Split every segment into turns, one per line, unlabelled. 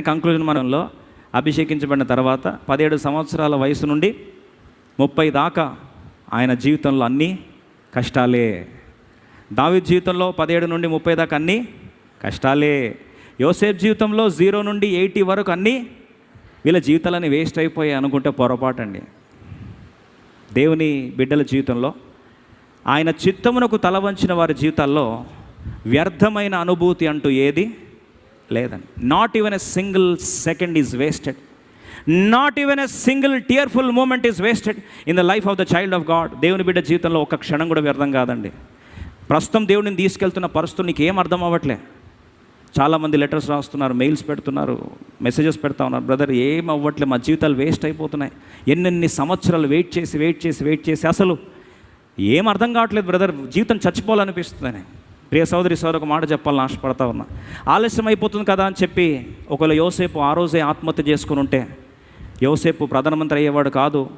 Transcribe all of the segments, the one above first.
Conclusion మనంలో అభిషేకించబడిన తర్వాత పదిహేడు సంవత్సరాల వయసు నుండి ముప్పై దాకా ఆయన జీవితంలో అన్నీ కష్టాలే. దావి జీవితంలో పదిహేడు నుండి ముప్పై దాకా అన్నీ కష్టాలే. యోసేఫ్ జీవితంలో జీరో నుండి ఎయిటీ వరకు అన్నీ వీళ్ళ జీవితాలని వేస్ట్ అయిపోయాయి అనుకుంటే పొరపాటండి. దేవుని బిడ్డల జీవితంలో ఆయన చిత్తమునకు తల వంచిన వారి జీవితాల్లో వ్యర్థమైన అనుభూతి అంటూ ఏది? లేదండి. Not even a single second is wasted not even a single tearful moment is wasted in the life of the child of God దేవుని బిడ్డ జీవితంలో ఒక క్షణం కూడా వ్యర్థం కాదండి. ప్రస్తుతం దేవుడిని తీసుకెళ్తున్న పరిస్థితులు నీకు ఏం అర్థం అవ్వట్లే. చాలామంది లెటర్స్ రాస్తున్నారు మెయిల్స్ పెడుతున్నారు మెసేజెస్ పెడతా ఉన్నారు. బ్రదర్ ఏం అవ్వట్లే మా జీవితాలు వేస్ట్ అయిపోతున్నాయి. ఎన్నెన్ని సంవత్సరాలు వెయిట్ చేసి వెయిట్ చేసి వెయిట్ చేసి అసలు ఏం అర్థం కావట్లేదు బ్రదర్. జీవితం చచ్చిపోవాలనిపిస్తుందని. ప్రియ సోదరి సార్ ఒక మాట చెప్పాలని ఆశపడతా ఉన్నా. ఆలస్యం అయిపోతుంది కదా అని చెప్పి ఒకవేళ యోసేపు ఆ రోజే ఆత్మహత్య చేసుకుని ఉంటే యోసేపు ప్రధానమంత్రి అయ్యేవాడు కాదు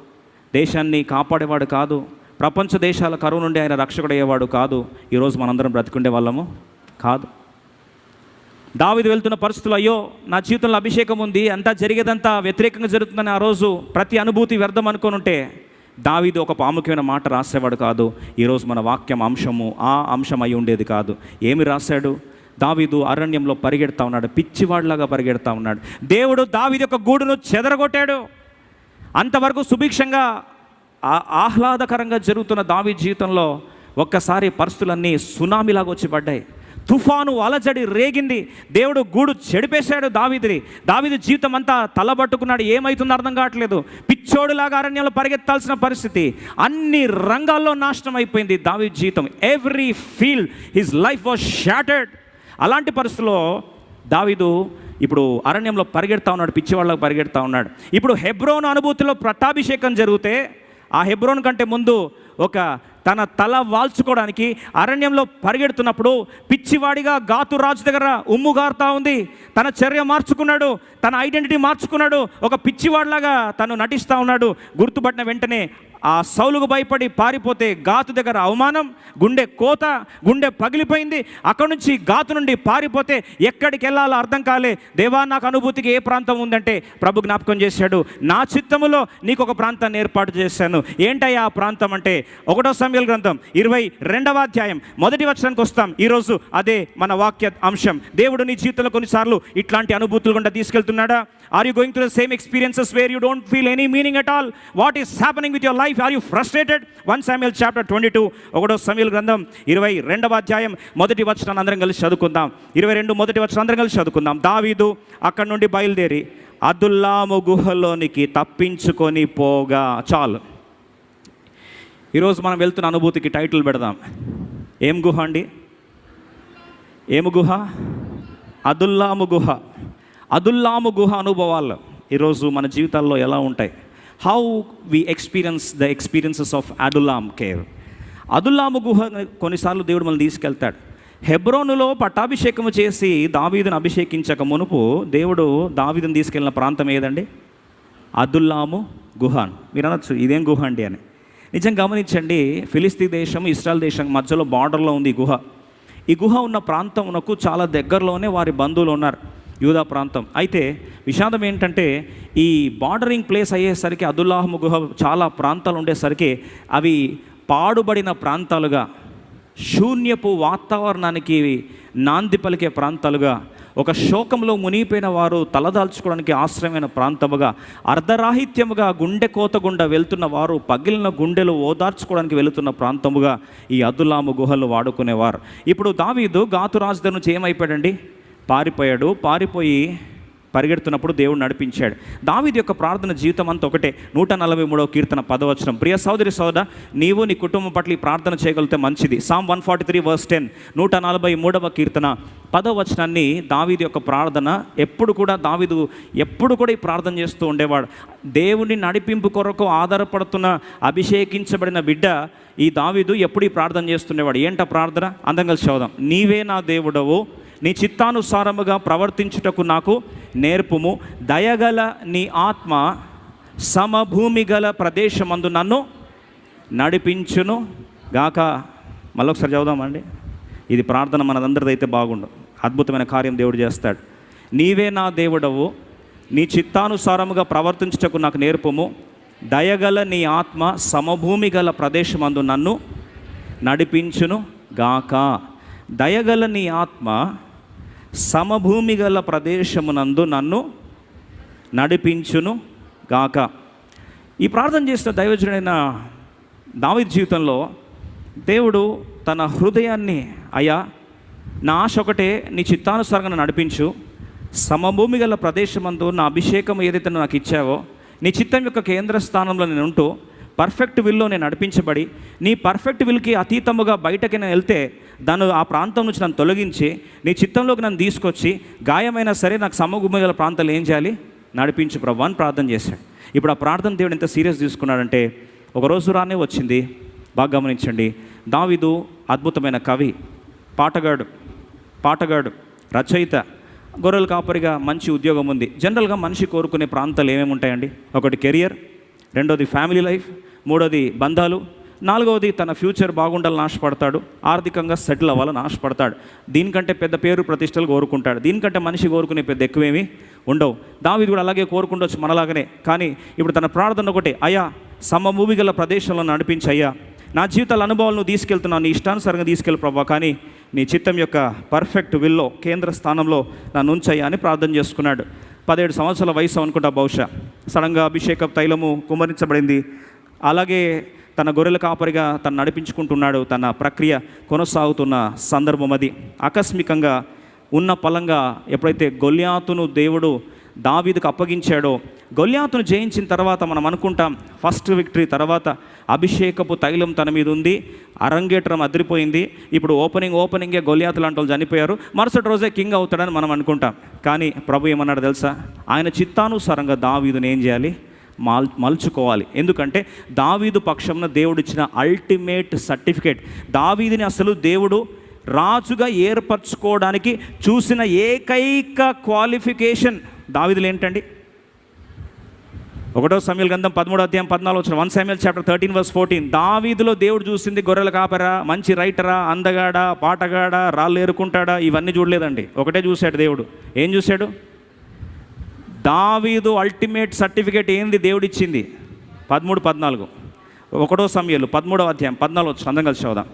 దేశాన్ని కాపాడేవాడు కాదు ప్రపంచ దేశాల కరువు నుండి ఆయన రక్షకుడు అయ్యేవాడు కాదు ఈరోజు మనందరం బ్రతికుండే వాళ్ళము కాదు. దావిది వెళ్తున్న పరిస్థితులు అయ్యో నా జీవితంలో అభిషేకం ఉంది అంతా జరిగేదంతా వ్యతిరేకంగా జరుగుతుందని ఆ రోజు ప్రతి అనుభూతి వ్యర్థం అనుకోనుంటే ఉంటే దావీదు ఒక ప్రాముఖ్యమైన మాట రాసేవాడు కాదు. ఈరోజు మన వాక్యం అంశము ఆ అంశం అయి ఉండేది కాదు. ఏమి రాశాడు? దావీదు అరణ్యంలో పరిగెడతా ఉన్నాడు పిచ్చివాడిలాగా పరిగెడతా ఉన్నాడు. దేవుడు దావీదు యొక్క గూడును చెదరగొట్టాడు. అంతవరకు సుభిక్షంగా ఆ- ఆహ్లాదకరంగా జరుగుతున్న దావి జీవితంలో ఒక్కసారి పరిస్థితులన్నీ సునామీలాగా వచ్చి పడ్డాయి. తుఫాను అలజడి రేగింది. దేవుడు గూడు చెడిపేశాడు దావిదిని. దావిది జీవితం అంతా తలబట్టుకున్నాడు. ఏమైతుందో అర్థం కావట్లేదు. పిచ్చోడులాగా అరణ్యంలో పరిగెత్తాల్సిన పరిస్థితి. అన్ని రంగాల్లో నాశనం అయిపోయింది దావి జీవితం. Every field his life was shattered అలాంటి పరిస్థితుల్లో దావిదు ఇప్పుడు అరణ్యంలో పరిగెడతా ఉన్నాడు పిచ్చివాళ్ళకు పరిగెడతా ఉన్నాడు. ఇప్పుడు హెబ్రోన్ అనుభూతిలో పట్టాభిషేకం జరిగితే ఆ హెబ్రోన్ కంటే ముందు ఒక తన తల వాల్చుకోవడానికి అరణ్యంలో పరిగెడుతున్నప్పుడు పిచ్చివాడిగా గాతు రాజు దగ్గర ఉమ్ము గారుతా ఉంది. తన చర్య మార్చుకున్నాడు తన ఐడెంటిటీ మార్చుకున్నాడు. ఒక పిచ్చివాడిలాగా తను నటిస్తూ ఉన్నాడు. గుర్తుపట్టిన వెంటనే ఆ సౌలుకు భయపడి పారిపోతే గాతు దగ్గర అవమానం గుండె కోత గుండె పగిలిపోయింది. అక్కడ నుంచి గాతు నుండి పారిపోతే ఎక్కడికి వెళ్ళాలో అర్థం కాలే. దేవా నాకు అనుభూతికి ఏ ప్రాంతం ఉందంటే ప్రభు జ్ఞాపకం చేశాడు. నా చిత్తములో నీకు ఒక ప్రాంతాన్ని ఏర్పాటు చేశాను. ఏంటయ్యా ఆ ప్రాంతం అంటే? ఒకటో సమయల గ్రంథం ఇరవై రెండవ అధ్యాయం. మొదటి వచనానికి వస్తాం. ఈరోజు అదే మన వాక్య అంశం. దేవుడు నీ జీవితంలో కొన్నిసార్లు ఇట్లాంటి అనుభూతులు గుండా తీసుకెళ్తున్నాడా? Are you going to the same experiences where you don't feel any meaning at all what is happening with your life are you frustrated one Samuel chapter twenty two ఒకటో సమయాల గ్రంథం ఇరవై రెండవ అధ్యాయం. మొదటి వచనాన్ని అందరం కలిసి చదువుకుందాం. ఇరవై రెండు మొదటి వచనం అందరం కలిసి చదువుకుందాం. దావీదు అక్కడ నుండి బయలుదేరి అదుల్లాము గుహలోనికి తప్పించుకొని పోగా. చాలు. ఈరోజు మనం వెళ్తున్న అనుభూతికి టైటిల్ పెడదాం. ఏం గుహ అండి? ఏము గుహ? అదుల్లాము గుహ. అదుల్లాము గుహ అనుభవాలు ఈరోజు మన జీవితాల్లో ఎలా ఉంటాయి? How we experience the experiences of Adullam cave అదుల్లాము గుహ కొన్నిసార్లు దేవుడు మనల్ని తీసుకెళ్తాడు. హెబ్రోనులో పట్టాభిషేకము చేసి దావీదును అభిషేకించక మునుపు దేవుడు దావీదును తీసుకెళ్ళిన ప్రాంతం ఏదండి? అదుల్లాము గుహ మీరు అనొచ్చు ఇదేం గుహ అండి అని. నిజం గమనించండి ఫిలిస్తీ దేశం ఇస్రాయల్ దేశం మధ్యలో బార్డర్లో ఉంది ఈ గుహ. ఈ గుహ ఉన్న ప్రాంతంకు చాలా దగ్గరలోనే వారి బంధువులు ఉన్నారు. యూదా ప్రాంతం. అయితే విషాదం ఏంటంటే ఈ బార్డరింగ్ ప్లేస్ అయ్యేసరికి అదుల్లాహము గుహ చాలా ప్రాంతాలు ఉండేసరికి అవి పాడుబడిన ప్రాంతాలుగా శూన్యపు వాతావరణానికి నాంది పలికే ప్రాంతాలుగా ఒక శోకంలో మునిగిపోయిన వారు తలదాల్చుకోవడానికి ఆశ్రయమైన ప్రాంతముగా అర్ధరాహిత్యముగా గుండె కోత గుండా వెళ్తున్న వారు పగిలిన గుండెలు ఓదార్చుకోవడానికి వెళుతున్న ప్రాంతముగా ఈ అదులాము గుహలు వాడుకునేవారు. ఇప్పుడు దావీదు గాతురాజు దగ్గర నుంచి ఏమైపోయాడండి? పారిపోయాడు. పారిపోయి పరిగెడుతున్నప్పుడు దేవుడు నడిపించాడు. దావిది యొక్క ప్రార్థన జీవితం అంతా ఒకటే. నూట నలభై మూడవ కీర్తన పదవచనం ప్రియ సోదరి సోదర నీవు నీ కుటుంబం పట్ల ఈ ప్రార్థన చేయగలిగితే మంచిది. Psalm one forty three verse ten నూట నలభై మూడవ కీర్తన పదవచనాన్ని దావీది యొక్క ప్రార్థన. ఎప్పుడు కూడా దావీదు ఎప్పుడు కూడా ఈ ప్రార్థన చేస్తూ ఉండేవాడు. దేవుని నడిపింపు కొరకు ఆధారపడుతున్న అభిషేకించబడిన బిడ్డ ఈ దావీదు ఎప్పుడు ఈ ప్రార్థన చేస్తుండేవాడు? ఏంట ప్రార్థన? అందంగా కలిసి చదువుదాం. నీవే నా దేవుడవు నీ చిత్తానుసారముగా ప్రవర్తించుటకు నాకు నేర్పుము. దయగల నీ ఆత్మ సమభూమి గల ప్రదేశమందు నన్ను నడిపించును. గాక మళ్ళొకసారి చదువుదామండి. ఇది ప్రార్థన మనదందరిదైతే బాగుండు. అద్భుతమైన కార్యం దేవుడు చేస్తాడు. నీవే నా దేవుడవు. నీ చిత్తానుసారముగా ప్రవర్తించుటకు నాకు నేర్పము. దయగల నీ ఆత్మ సమభూమి గల ప్రదేశమందు నన్ను నడిపించును. గాక దయగల నీ ఆత్మ సమభూమి గల ప్రదేశమునందు నన్ను నడిపించును గాక. ఈ ప్రార్థన చేసిన దైవజుడైన దావిద్ జీవితంలో దేవుడు తన హృదయాన్ని అయ్యా నా ఆశ ఒకటే నీ చిత్తానుసారంగా నడిపించు. సమభూమి గల ప్రదేశమందు నా అభిషేకం ఏదైతే నాకు ఇచ్చావో నీ చిత్తం యొక్క కేంద్ర స్థానంలో నేను ఉంటూ పర్ఫెక్ట్ విల్లో నేను నడిపించబడి నీ పర్ఫెక్ట్ విల్కి అతీతముగా బయటకి నేను వెళ్తే దాన్ని ఆ ప్రాంతం నుంచి నన్ను తొలగించి నీ చిత్తంలోకి నన్ను తీసుకొచ్చి గాయమైనా సరే నాకు సమభూమి గల ప్రాంతాలు ఏం చేయాలి? నడిపించు ప్రభు అని ప్రార్థన చేశాడు. ఇప్పుడు ఆ ప్రార్థన దేవుడు ఎంత సీరియస్ తీసుకున్నాడంటే ఒకరోజు రానే వచ్చింది. బాగా గమనించండి. దావిదు అద్భుతమైన కవి పాటగాడు పాటగాడు రచయిత గొర్రెల కాపరిగా మంచి ఉద్యోగం ఉంది. జనరల్గా మనిషి కోరుకునే ప్రాంతాలు ఏమేమి ఉంటాయండి? ఒకటి కెరియర్ రెండోది ఫ్యామిలీ లైఫ్ మూడోది బంధాలు నాలుగవది తన ఫ్యూచర్ బాగుండాలని ఆశపడతాడు ఆర్థికంగా సెటిల్ అవ్వాలని ఆశపడతాడు. దీనికంటే పెద్ద పేరు ప్రతిష్టలు కోరుకుంటాడు. దీనికంటే మనిషి కోరుకునే పెద్ద ఎక్కువేమి ఉండవు. దావిది కూడా అలాగే కోరుకుండొచ్చు మనలాగనే. కానీ ఇప్పుడు తన ప్రార్థన ఒకటే అయ్యా సమభూమి గల ప్రదేశంలో నడిపించి అయ్యా. నా జీవితాల అనుభవాలను తీసుకెళ్తున్నాను నీ ఇష్టానుసారంగా తీసుకెళ్ళి ప్రభా కానీ నీ చిత్తం యొక్క పర్ఫెక్ట్ విల్లో కేంద్ర స్థానంలో నన్ను ఉంచయ్యా అని ప్రార్థన చేసుకున్నాడు. పదిహేడు సంవత్సరాల వయసు అనుకుంటా బహుశా. సడన్గా అభిషేక తైలము కుమరించబడింది అలాగే తన గొర్రెల కాపరిగా తను నడిపించుకుంటున్నాడు. తన ప్రక్రియ కొనసాగుతున్న సందర్భం అది. ఆకస్మికంగా ఉన్న పలంగా ఎప్పుడైతే గొల్యాతును దేవుడు దావీదుకు అప్పగించాడో గొల్యాతును జయించిన తర్వాత మనం అనుకుంటాం ఫస్ట్ విక్టరీ తర్వాత అభిషేకపు తైలం తన మీద ఉంది అరంగేట్రం అదిరిపోయింది ఇప్పుడు ఓపెనింగ్ ఓపెనింగే గొల్యాతు లాంటి వాళ్ళు చనిపోయారు మరుసటి రోజే కింగ్ అవుతాడని మనం అనుకుంటాం. కానీ ప్రభు ఏమన్నాడు తెలుసా? ఆయన చిత్తానుసారంగా దావీదుని ఏం చేయాలి? మల్ మలుచుకోవాలి. ఎందుకంటే దావీదు పక్షంన దేవుడిచ్చిన అల్టిమేట్ సర్టిఫికేట్ దావీదిని అసలు దేవుడు రాజుగా ఏర్పరచుకోవడానికి చూసిన ఏకైక క్వాలిఫికేషన్ దావీదులు ఏంటండి ఒకటో సమయాల గ్రంథం పదమూడో అధ్యాయం పద్నాలుగు వచ్చిన one Samuel chapter thirteen verse fourteen. దావీదులో దేవుడు చూసింది గొర్రెల కాపరా మంచి రైటరా అందగాడా పాటగాడా రాళ్ళు ఏరుకుంటాడా? ఇవన్నీ చూడలేదండి. ఒకటే చూశాడు దేవుడు. ఏం చూశాడు? దావీదు అల్టిమేట్ సర్టిఫికేట్ ఏంది దేవుడు ఇచ్చింది పదమూడు పద్నాలుగు. ఒకటో సమయాలు పదమూడవ అధ్యాయం పద్నాలుగు వచ్చి అందం కలిసి చదువుదాం.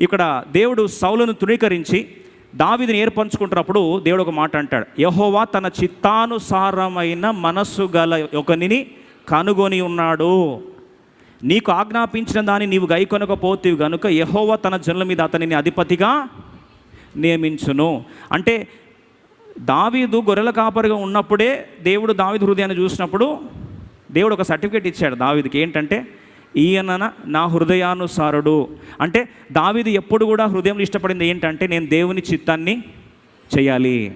ఇక్కడ దేవుడు సౌలను తృణీకరించి దావీదుని ఏర్పరచుకుంటున్నప్పుడు దేవుడు ఒక మాట అంటాడు. యహోవా తన చిత్తానుసారమైన మనస్సు గల ఒకనిని కనుగొని ఉన్నాడు. నీకు ఆజ్ఞాపించిన దాన్ని నీవు గైకొనకపోతే గనుక యహోవా తన జనుల మీద అతనిని అధిపతిగా నియమించును. అంటే దావీదు గొర్రెల కాపరిగా ఉన్నప్పుడే దేవుడు దావీదు హృదయాన్ని చూసినప్పుడు దేవుడు ఒక సర్టిఫికేట్ ఇచ్చాడు దావీదుకి. ఏంటంటే ఈయన నా హృదయానుసారుడు. అంటే దావిది ఎప్పుడు కూడా హృదయంలో ఇష్టపడింది ఏంటంటే నేను దేవుని చిత్తాన్ని చేయాలి.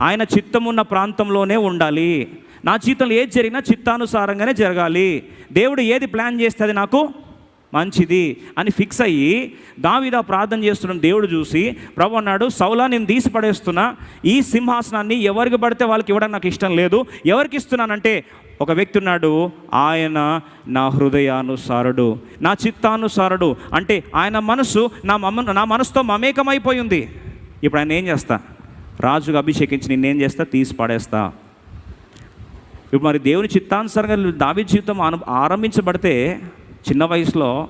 ఆయన చిత్తం ఉన్న ప్రాంతంలోనే ఉండాలి. నా జీవితంలో ఏది జరిగినా చిత్తానుసారంగానే జరగాలి. దేవుడు ఏది ప్లాన్ చేస్తే అది నాకు మంచిది అని ఫిక్స్ అయ్యి దావిద ప్రార్థన చేస్తున్న దేవుడు చూసి ప్రభు అన్నాడు సౌలా నేను తీసి పడేస్తున్నా. ఈ సింహాసనాన్ని ఎవరికి పడితే వాళ్ళకి ఇవ్వడం నాకు ఇష్టం లేదు. ఎవరికి ఇస్తున్నానంటే ఒక వ్యక్తి ఉన్నాడు. ఆయన నా హృదయానుసారుడు నా చిత్తానుసారుడు. అంటే ఆయన మనసు నా మమ నా మనసుతో మమేకమైపోయింది. ఇప్పుడు ఆయన ఏం చేస్తా? రాజుగా అభిషేకించి నిన్నేం చేస్తా? తీసి పడేస్తా. ఇప్పుడు మరి దేవుని చిత్తానుసారంగా దావి జీవితం ఆరంభించబడితే చిన్న వయసులో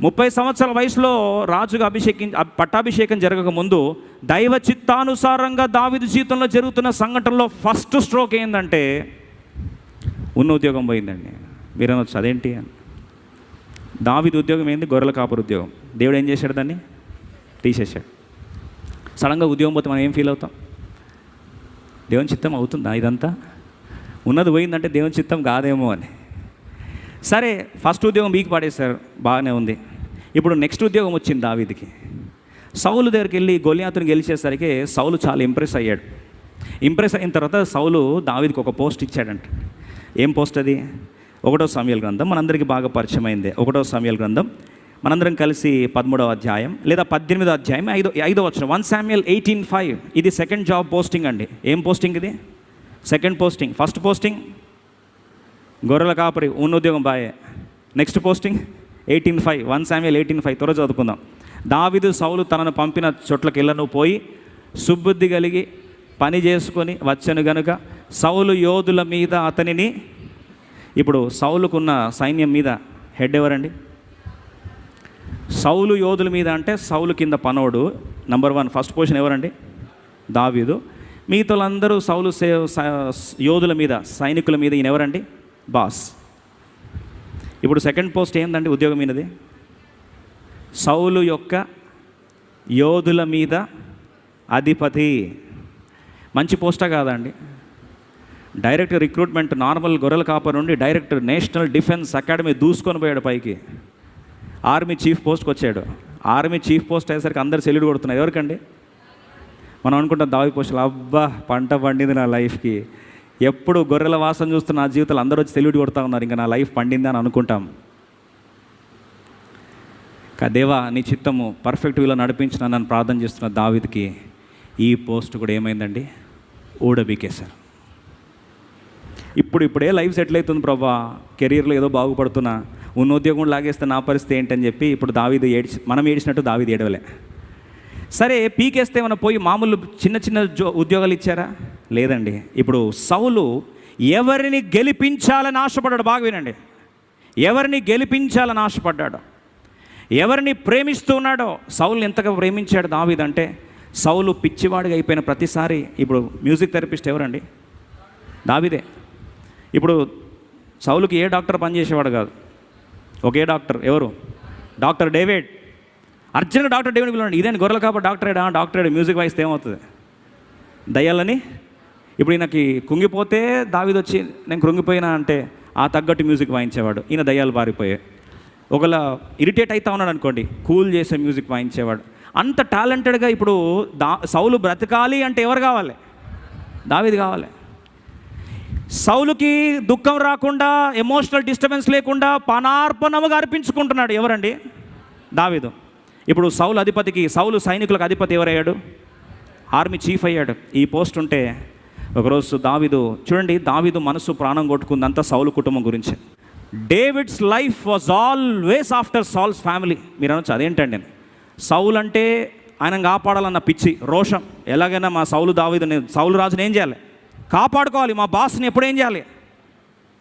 ముప్పై సంవత్సరాల వయసులో రాజుగా అభిషేకి పట్టాభిషేకం జరగక ముందు దైవ చిత్తానుసారంగా దావిది జీవితంలో జరుగుతున్న సంఘటనలో ఫస్ట్ స్ట్రోక్ ఏంటంటే ఉన్న ఉద్యోగం పోయిందండి. మీరు అనొచ్చు అదేంటి అని. దావిది ఉద్యోగం ఏంది? గొర్రెల కాపురు ఉద్యోగం. దేవుడు ఏం చేశాడు దాన్ని? తీసేశాడు. సడన్గా ఉద్యోగం పోతే మనం ఏం ఫీల్ అవుతాం? దేవుని చిత్తం అవుతుందా ఇదంతా? ఉన్నది పోయిందంటే దేవుని చిత్తం కాదేమో అని. సరే ఫస్ట్ ఉద్యోగం మీకు పడేశారు బాగానే ఉంది. ఇప్పుడు నెక్స్ట్ ఉద్యోగం వచ్చింది దావీదికి. సౌలు దగ్గరికి వెళ్ళి గొలియాతుని గెలిచేసరికి సౌలు చాలా ఇంప్రెస్ అయ్యాడు. ఇంప్రెస్ అయిన తర్వాత సౌలు దావీదికి ఒక పోస్ట్ ఇచ్చాడంట. ఏం పోస్ట్ అది? ఒకటో సమయాల గ్రంథం మనందరికీ బాగా పరిచయమైంది. ఒకటో సమయాల గ్రంథం మనందరం కలిసి పదమూడవ అధ్యాయం లేదా పద్దెనిమిదో అధ్యాయం ఐదో ఐదో వచ్చిన వన్ శామ్యుయల్ ఎయిటీన్ ఫైవ్ ఇది సెకండ్ జాబ్ పోస్టింగ్ అండి. ఏం పోస్టింగ్ ఇది? సెకండ్ పోస్టింగ్ ఫస్ట్ పోస్టింగ్ గొర్రెల కాపరి ఉన్నోద్యోగం బాయే. Next posting eighteen five one Samuel eighteen five త్వర చదువుకుందాం. దావిదు సౌలు తనను పంపిన చోట్లకి ఇళ్ళను పోయి సుబుద్ధి కలిగి పని చేసుకొని వచ్చాను గనుక సౌలు యోధుల మీద అతనిని ఇప్పుడు సౌలుకున్న సైన్యం మీద హెడ్ ఎవరండి? సౌలు యోధుల మీద అంటే సౌలు కింద పనోడు. నంబర్ వన్ ఫస్ట్ పొజిషన్ ఎవరండి? దావీదు. మిగతాలందరూ సౌలు సే యోధుల మీద సైనికుల మీద ఈయన ఎవరండి? బాస్. ఇప్పుడు సెకండ్ పోస్ట్ ఏందండి ఉద్యోగం ఈయనది సౌలు యొక్క యోధుల మీద అధిపతి. మంచి పోస్టా కాదండి. డైరెక్ట్ రిక్రూట్మెంట్ నార్మల్ గొర్రెల కాపర్ నుండి డైరెక్ట్ నేషనల్ డిఫెన్స్ అకాడమీ దూసుకొని పోయాడు పైకి. ఆర్మీ చీఫ్ పోస్ట్కి వచ్చాడు. ఆర్మీ చీఫ్ పోస్ట్ అయ్యేసరికి అందరు సెల్యూడ్ కొడుతున్నారు. ఎవరికండి? మనం అనుకుంటాం దావి పోస్టులు అబ్బా పంట పండింది నా లైఫ్కి ఎప్పుడు గొర్రెల వాసన చూస్తున్న నా జీవితాలు అందరూ వచ్చి సెల్యూట్ కొడతా ఉన్నారు. ఇంకా నా లైఫ్ పండింది అని అనుకుంటాం. దేవా నీ చిత్తము పర్ఫెక్ట్ వీలో నడిపించిన నన్ను ప్రార్థన చేస్తున్న దావిద్కి ఈ పోస్ట్ కూడా ఏమైందండి? ఊడబీకేశారు ఇప్పుడు ఇప్పుడే లైఫ్ సెటిల్ అవుతుంది ప్రభా. కెరీర్లో ఏదో బాగుపడుతున్నా. ఉన్న ఉద్యోగం లాగేస్తే నా పరిస్థితి ఏంటని చెప్పి ఇప్పుడు దావీది ఏడ్చి మనం ఏడిచినట్టు దావీది ఏడవలే. సరే పీకేస్తే ఏమైనా పోయి మామూలు చిన్న చిన్న జో ఉద్యోగాలు ఇచ్చారా? లేదండి. ఇప్పుడు సౌలు ఎవరిని గెలిపించాలని ఆశపడ్డాడు? బాగా వినండి. ఎవరిని గెలిపించాలని ఆశపడ్డాడు? ఎవరిని ప్రేమిస్తూ ఉన్నాడో? సౌలు ఎంతగా ప్రేమించాడు దావీదంటే సౌలు పిచ్చివాడిగా అయిపోయిన ప్రతిసారి ఇప్పుడు మ్యూజిక్ థెరపిస్ట్ ఎవరండి? దావిదే. ఇప్పుడు సౌలుకి ఏ డాక్టర్ పనిచేసేవాడు కాదు. ఒకే డాక్టర్ ఎవరు? Doctor David. అర్జున్గా డాక్టర్ డేవిడ్ పిలవండి. ఇదేంటి గొర్రెల కాబట్టి డాక్టరేడా? డాక్టరేడ్ మ్యూజిక్ వాయిస్తే ఏమవుతుంది? దయ్యాలని ఇప్పుడు ఈయనకి కుంగిపోతే దావిది వచ్చి నేను కృంగిపోయినా అంటే ఆ తగ్గట్టు మ్యూజిక్ వాయించేవాడు. ఈయన దయ్యాలు పారిపోయాయి ఒకవేళ ఇరిటేట్ అవుతా ఉన్నాడు అనుకోండి కూల్ చేసే మ్యూజిక్ వాయించేవాడు. అంత టాలెంటెడ్గా ఇప్పుడు దా సౌలు బ్రతకాలి అంటే ఎవరు కావాలి? దావిది కావాలి. సౌలుకి దుఃఖం రాకుండా ఎమోషనల్ డిస్టర్బెన్స్ లేకుండా పనార్పణముగా అర్పించుకుంటున్నాడు ఎవరండి? దావిదు. ఇప్పుడు సౌలు అధిపతికి సౌలు సైనికులకు అధిపతి ఎవరయ్యాడు? ఆర్మీ చీఫ్ అయ్యాడు. ఈ పోస్ట్ ఉంటే ఒకరోజు దావీదు చూడండి దావీదు మనసు ప్రాణం కొట్టుకుందంతా సౌలు కుటుంబం గురించి. David's life was always after Saul's family. మీరు అనొచ్చు అదేంటండి సౌల్ అంటే ఆయన కాపాడాలన్న పిచ్చి రోషం. ఎలాగైనా మా సౌలు దావీదు సౌలు రాజుని ఏం చేయాలి? కాపాడుకోవాలి మా బాస్ని ఎప్పుడు ఏం చేయాలి?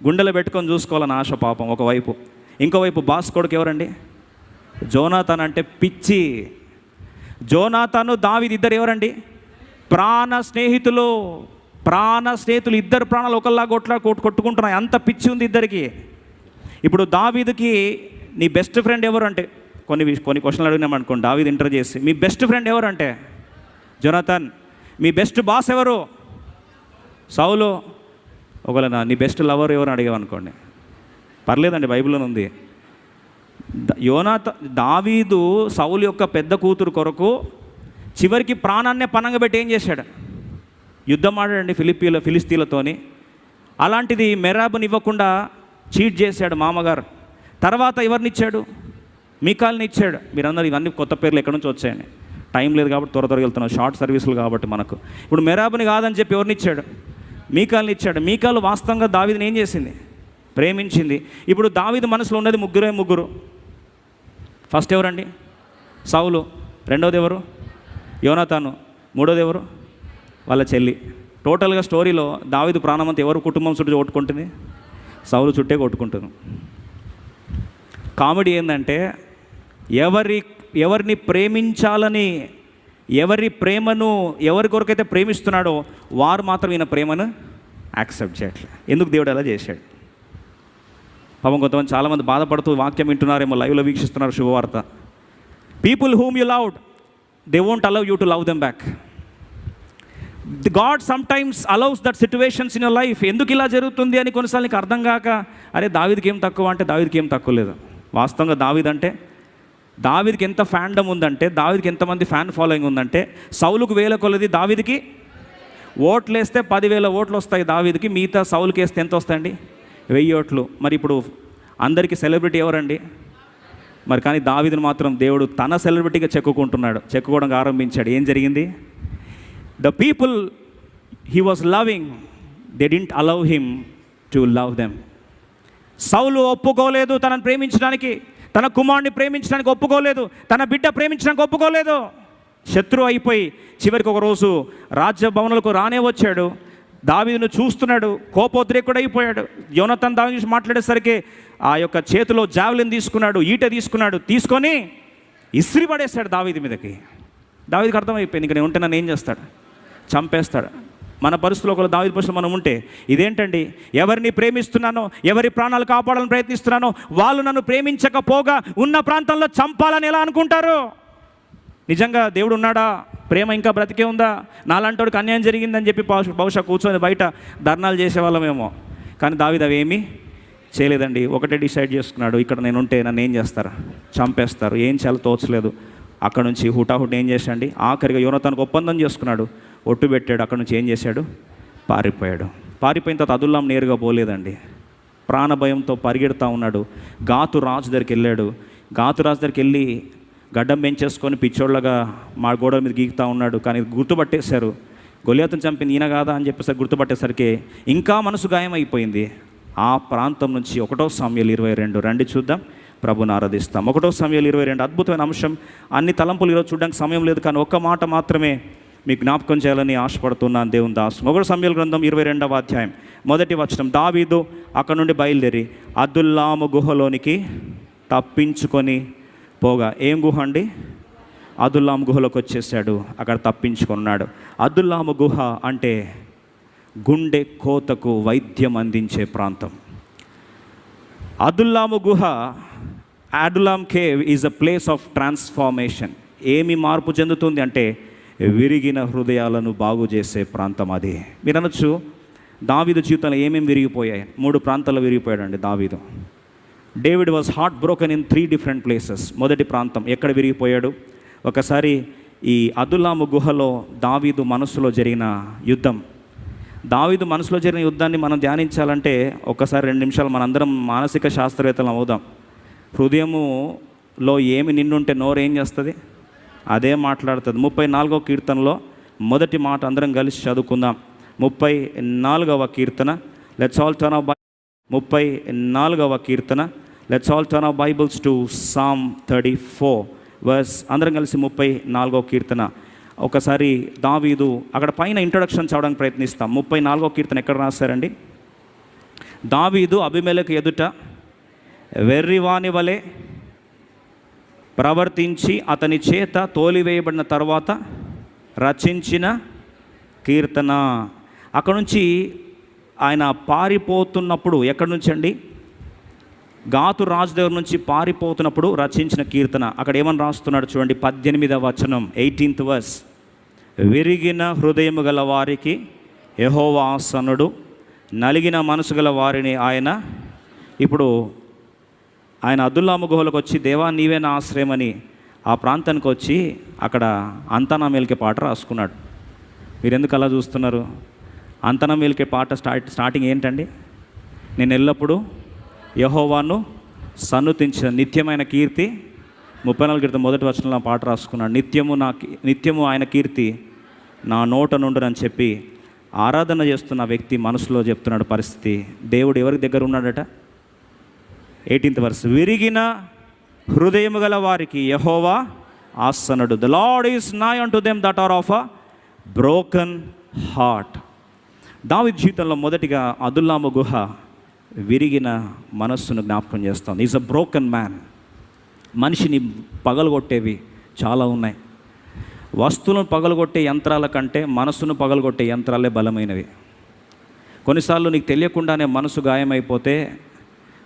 గుండెలో పెట్టుకొని చూసుకోవాలని ఆశ పాపం ఒకవైపు. ఇంకోవైపు బాస్ కొడుకు ఎవరండి? జోనాథన్ అంటే పిచ్చి. జోనాథను దావిది ఇద్దరు ఎవరండి? ప్రాణ స్నేహితులు. ప్రాణ స్నేహితులు ఇద్దరు ప్రాణాలు ఒకల్లా కొట్లా కొట్టు కొట్టుకుంటున్నాయి. అంత పిచ్చి ఉంది ఇద్దరికి. ఇప్పుడు దావీదుకి నీ బెస్ట్ ఫ్రెండ్ ఎవరు అంటే కొన్ని కొన్ని క్వశ్చన్లు అడిగినాం అనుకోండి. దావీద్ ఇంటర్ చేసి. మీ బెస్ట్ ఫ్రెండ్ ఎవరు అంటే జొనాథన్. మీ బెస్ట్ బాస్ ఎవరు? సౌలు. ఒకవేళ నీ బెస్ట్ లవర్ ఎవరు అడిగామనుకోండి పర్లేదండి బైబిల్లో ఉంది. యోనాథ దావీదు సౌలు యొక్క పెద్ద కూతురు కొరకు చివరికి ప్రాణాన్నే పనంగా పెట్టి ఏం చేశాడు? యుద్ధం ఆడాడండి ఫిలిపీల ఫిలిస్తీన్లతోని. అలాంటిది మెరాబుని ఇవ్వకుండా చీట్ చేశాడు మామగారు. తర్వాత ఎవరినిచ్చాడు? మీకాల్ని ఇచ్చాడు. మీరందరూ ఇవన్నీ కొత్త పేర్లు ఎక్కడి నుంచి వచ్చాయని. టైం లేదు కాబట్టి త్వర త్వరగా వెళ్తున్నాం. షార్ట్ సర్వీసులు కాబట్టి మనకు. ఇప్పుడు మెరాబుని కాదని చెప్పి ఎవరినిచ్చాడు మీకాల్ని ఇచ్చాడు. మీకాలు వాస్తవంగా దావీదుని ఏం చేసింది? ప్రేమించింది. ఇప్పుడు దావీదు మనసులో ఉన్నది ముగ్గురే ముగ్గురు. ఫస్ట్ ఎవరండి? సౌలు. రెండోది ఎవరు? యోనతాను. మూడోది ఎవరు? వాళ్ళ చెల్లి. టోటల్గా స్టోరీలో దావిదు ప్రాణమంతా ఎవరు కుటుంబం చుట్టూ కొట్టుకుంటుంది? సౌలు చుట్టే కొట్టుకుంటుంది. కామెడీ ఏంటంటే ఎవరి ఎవరిని ప్రేమించాలని ఎవరి ప్రేమను ఎవరి కొరకైతే ప్రేమిస్తున్నాడో వారు మాత్రం ఈయన ప్రేమను యాక్సెప్ట్ చేయట్లే. ఎందుకు దేవుడు అలా చేశాడు? పాపం కొంతమంది చాలామంది బాధపడుతూ వాక్యం వింటున్నారేమో లైవ్లో వీక్షిస్తున్నారు శుభవార్త. People whom you loved they won't allow you to love them back God sometimes allows that situations in life ఎందుకు ఇలా జరుగుతుంది అని కొన్నిసార్లు నీకు అర్థం కాక అరే దావిదికి ఏం తక్కువ అంటే దావిదికి ఏం తక్కువ లేదు. వాస్తవంగా దావిదంటే దావిదికి ఎంత ఫ్యాండమ్ ఉందంటే దావిదికి ఎంతమంది ఫ్యాన్ ఫాలోయింగ్ ఉందంటే సౌలుకు వేల కొలది దావిదికి ఓట్లు వేస్తే పదివేల ఓట్లు వస్తాయి దావిదికి మిగతా సౌలుకి వేస్తే ఎంత వస్తాయండి? వెయ్యి ఓట్లు. మరి ఇప్పుడు అందరికీ సెలబ్రిటీ ఎవరండి? మరి కానీ దావిదిని మాత్రం దేవుడు తన సెలబ్రిటీగా చెక్కుకుంటున్నాడు. చెక్కుకోవడం ఆరంభించాడు. ఏం జరిగింది? The people he was loving they didn't allow him to love them సౌలు ఒప్పుకోలేదు తనను ప్రేమించడానికి తన కుమారుడిని ప్రేమించడానికి ఒప్పుకోలేదు తన బిడ్డ ప్రేమించడానికి ఒప్పుకోలేదు. శత్రువు అయిపోయి చివరికి ఒకరోజు రాజ్యభవనులకు రానే వచ్చాడు. దావీదును చూస్తున్నాడు కోపోద్రేకుడైపోయాడు. యోనతన్ దావి చూసి మాట్లాడేసరికి ఆ యొక్క చేతిలో జావలిన్ తీసుకున్నాడు ఈట తీసుకున్నాడు తీసుకొని ఇస్త్రీ పడేస్తాడు దావీది మీదకి. దావీదికి అర్థమైపోయింది ఇంక నేను ఉంటే నన్ను ఏం చేస్తాడు? చంపేస్తాడు. మన పరిస్థితుల్లో ఒకరు దావి పరిస్థితులు మనం ఉంటే ఇదేంటండి? ఎవరిని ప్రేమిస్తున్నానో ఎవరి ప్రాణాలు కాపాడాలని ప్రయత్నిస్తున్నానో వాళ్ళు నన్ను ప్రేమించకపోగా ఉన్న ప్రాంతంలో చంపాలని ఎలా అనుకుంటారు? నిజంగా దేవుడు ఉన్నాడా? ప్రేమ ఇంకా బ్రతికే ఉందా? నాలాంటి అన్యాయం జరిగిందని చెప్పి బహుశా కూర్చొని బయట ధర్నాలు చేసేవాళ్ళమేమో. కానీ దావిది అవేమీ చేయలేదండి. ఒకటే డిసైడ్ చేసుకున్నాడు ఇక్కడ నేను ఉంటే నన్ను ఏం చేస్తారు? చంపేస్తారు. ఏం చేయాలో తోచలేదు. అక్కడ నుంచి హుటాహుట్ ఏం చేశాండి ఆఖరిగా యోనతానికి ఒప్పందం చేసుకున్నాడు. ఒట్టు పెట్టాడు అక్కడ నుంచి ఏం చేశాడు? పారిపోయాడు. పారిపోయిన తర్వాత అదుల్లాం నేరుగా పోలేదండి. ప్రాణభయంతో పరిగెడతా ఉన్నాడు. గాతు రాజు దగ్గరికి వెళ్ళాడు. గాతు రాజు దగ్గరికి వెళ్ళి గడ్డం పెంచేసుకొని పిచ్చోళ్ళగా మా గోడల మీద గీకుతా ఉన్నాడు. కానీ గుర్తుపట్టేశారు. గొలియాతను చంపింది ఈయన కాదా అని చెప్పేసరికి గుర్తుపట్టేసరికి ఇంకా మనసు గాయమైపోయింది. ఆ ప్రాంతం నుంచి ఒకటో సమయాలు ఇరవై రెండు. రండి చూద్దాం. ప్రభుని ఆరాధిస్తాం. ఒకటో సమయాలు ఇరవై రెండు అద్భుతమైన అంశం. అన్ని తలంపులు ఈరోజు చూడడానికి సమయం లేదు కానీ ఒక్క మాట మాత్రమే మీకు జ్ఞాపకం చేయాలని ఆశపడుతున్నాను దేవుని దాసు ఒకటి సమయాల గ్రంథం ఇరవై రెండవ అధ్యాయం. మొదటి వచనం దావీదు అక్కడ నుండి బయలుదేరి అద్దుల్లాము గుహలోనికి తప్పించుకొని పోగా. ఏం గుహ అండి? అదుల్లాం గుహలోకి వచ్చేసాడు అక్కడ తప్పించుకున్నాడు. అదుల్లాము గుహ అంటే గుండె కోతకు వైద్యం అందించే ప్రాంతం. అదుల్లాము గుహ Adullam cave is a place of transformation ఏమి మార్పు చెందుతుంది అంటే విరిగిన హృదయాలను బాగు చేసే ప్రాంతం అది. మీరు అనొచ్చు దావీదు జీవితంలో ఏమేమి విరిగిపోయాయి? మూడు ప్రాంతాల్లో విరిగిపోయాడండి దావీదు. David was heart broken in three different places. మొదటి ప్రాంతం ఎక్కడ విరిగిపోయాడు? ఒకసారి ఈ అదుల్లాము గుహలో దావీదు మనసులో జరిగిన యుద్ధం. దావీదు మనసులో జరిగిన యుద్ధాన్ని మనం ధ్యానించాలంటే ఒకసారి రెండు నిమిషాలు మనందరం మానసిక శాస్త్రవేత్తలు అవుదాం. హృదయములో ఏమి నిన్నుంటే నోరు ఏం చేస్తుంది? అదే మాట్లాడుతుంది. ముప్పై నాలుగవ కీర్తనలో మొదటి మాట అందరం కలిసి చదువుకుందాం. ముప్పై నాలుగవ కీర్తన లెట్స్ ఆల్ టర్న్ ఆఫ్ ముప్పై నాలుగవ కీర్తన let's all turn of Bibles to psalm thirty four verse అందరం కలిసి ముప్పై నాలుగవ కీర్తన. ఒకసారి దావీదు అక్కడ పైన ఇంట్రొడక్షన్ చదవడానికి ప్రయత్నిస్తాం. ముప్పై నాలుగో కీర్తన ఎక్కడ రాస్తారండి దావీదు అభిమేలకు ఎదుట వెర్రివాని వలె ప్రవర్తించి అతని చేత తోలివేయబడిన తర్వాత రచించిన కీర్తన. అక్కడ నుంచి ఆయన పారిపోతున్నప్పుడు ఎక్కడి నుంచి అండి? గాతు రాజు దగ్గర నుంచి పారిపోతున్నప్పుడు రచించిన కీర్తన. అక్కడ ఏమని రాస్తున్నాడు చూడండి పద్దెనిమిదవ వచనం ఎయిటీన్త్ వర్స్ విరిగిన హృదయము గల వారికి యహోవాసనుడు నలిగిన మనసు గల వారిని ఆయన ఇప్పుడు ఆయన అదుల్లాము గుహలకు వచ్చి దేవా నీవే నా ఆశ్రయమని ఆ ప్రాంతానికి వచ్చి అక్కడ అంతనా మేలికే పాట రాసుకున్నాడు. మీరు ఎందుకు అలా చూస్తున్నారు? అంతనా మేలికే పాట స్టార్ట్ స్టార్టింగ్ ఏంటండి? నేను ఎల్లప్పుడూ యహోవాను సన్నుతించిన నిత్యమైన కీర్తి ముప్పై నాలుగు క్రితం మొదటి వచనంలో పాట రాసుకున్నాడు. నిత్యము నా నిత్యము ఆయన కీర్తి నా నోట నుండునని చెప్పి ఆరాధన చేస్తున్న వ్యక్తి మనసులో చెప్తున్నాడు పరిస్థితి. దేవుడు ఎవరి దగ్గర ఉన్నాడట? ఎయిటీన్త్ వర్స్ విరిగిన హృదయము గల వారికి యహోవా ఆసనుడు. The Lord is nigh unto them that are of a broken heart దావి జీవితంలో మొదటిగా అదుల్లామ గుహ విరిగిన మనస్సును జ్ఞాపకం చేస్తుంది. ఈజ్ అ బ్రోకన్ మ్యాన్ మనిషిని పగలగొట్టేవి చాలా ఉన్నాయి. వస్తువులను పగలగొట్టే యంత్రాల కంటే మనస్సును పగలగొట్టే యంత్రాలే బలమైనవి. కొన్నిసార్లు నీకు తెలియకుండానే మనసు గాయమైపోతే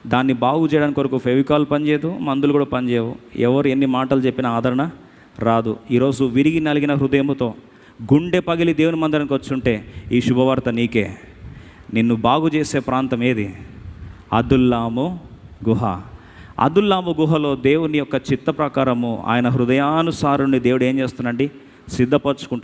దాన్ని బాగు చేయడానికి కొరకు ఫెవికాల్ పనిచేయదు మందులు కూడా పనిచేయవు ఎవరు ఎన్ని మాటలు చెప్పినా ఆదరణ రాదు. ఈరోజు విరిగి నలిగిన హృదయముతో గుండె పగిలి దేవుని మందిరానికి వచ్చుంటే ఈ శుభవార్త నీకే. నిన్ను బాగు చేసే ప్రాంతం ఏది? అదుల్లాము గుహ. అదుల్లాము గుహలో దేవుని యొక్క చిత్త ప్రకారము ఆయన హృదయానుసారుని దేవుడు ఏం చేస్తున్నాడండి? సిద్ధపరచుకుంటాడు